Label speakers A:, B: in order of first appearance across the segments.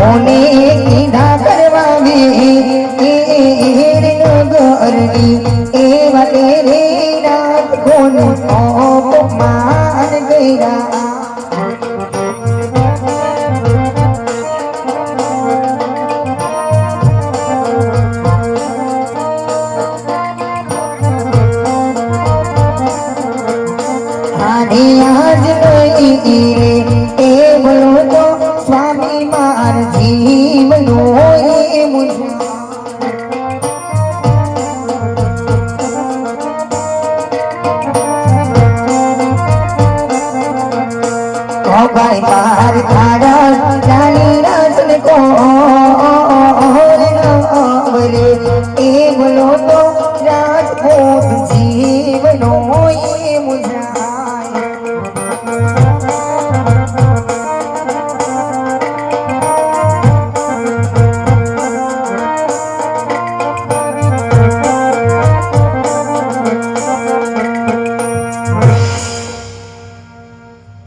A: કોને કીધા કરવાની? એ નગરની એ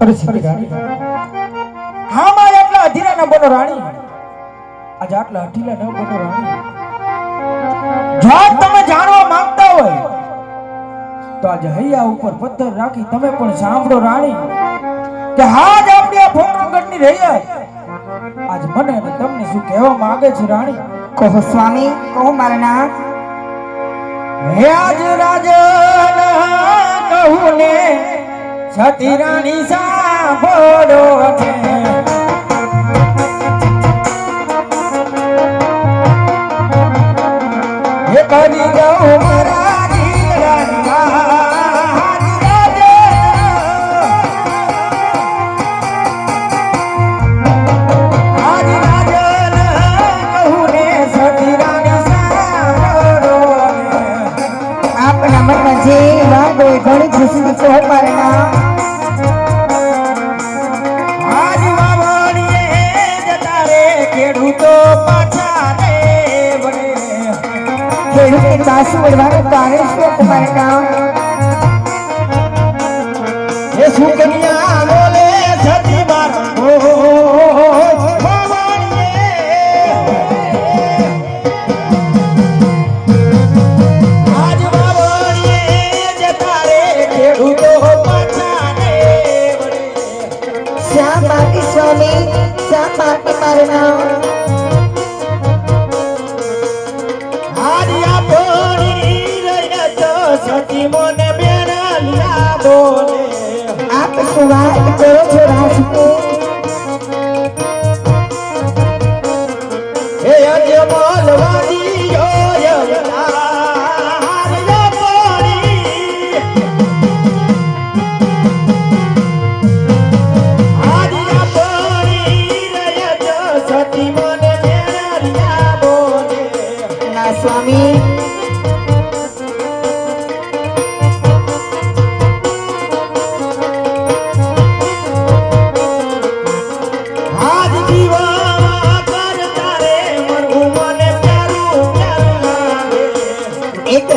B: પરિસ્થિતિ રાણી હા માં આટલા અધીરા ન બનો રાણી. આજે આટલા અઢીલા ન બનો રાણી. જો તમે જાણવા માંગતા હોય તો આજે હૈયા ઉપર પથ્થર રાખી તમે પણ સાંભળો રાણી કે હાજ આપણી આ ફોકરગઢની રૈયત. આજ મને અને તમને શું કહેવા માંગે છે રાણી?
A: કહો સ્વામી કહો મારા નાથ.
B: હે આજ રાજા કહું ને સતી રાણી સાંભળો છે. એ કરી જાઉં મારા દીકરાના આજ રાજન આજ રાજન એ સુકન્યા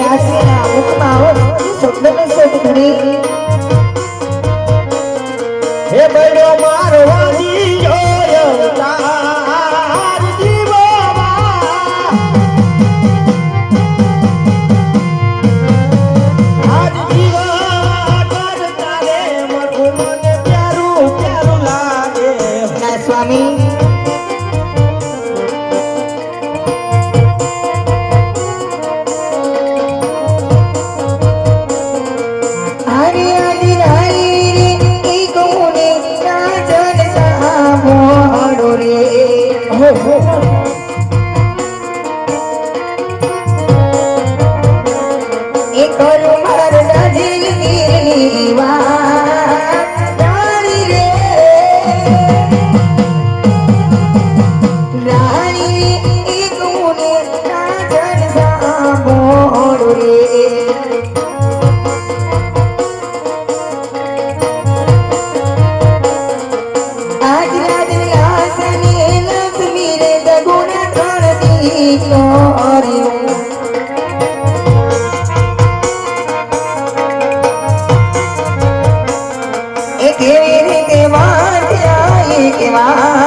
A: રાશિના મુખમાં આવો
B: હે બડ્યો મારો
A: કેવી રીતે વાંચ્યા
B: કેવા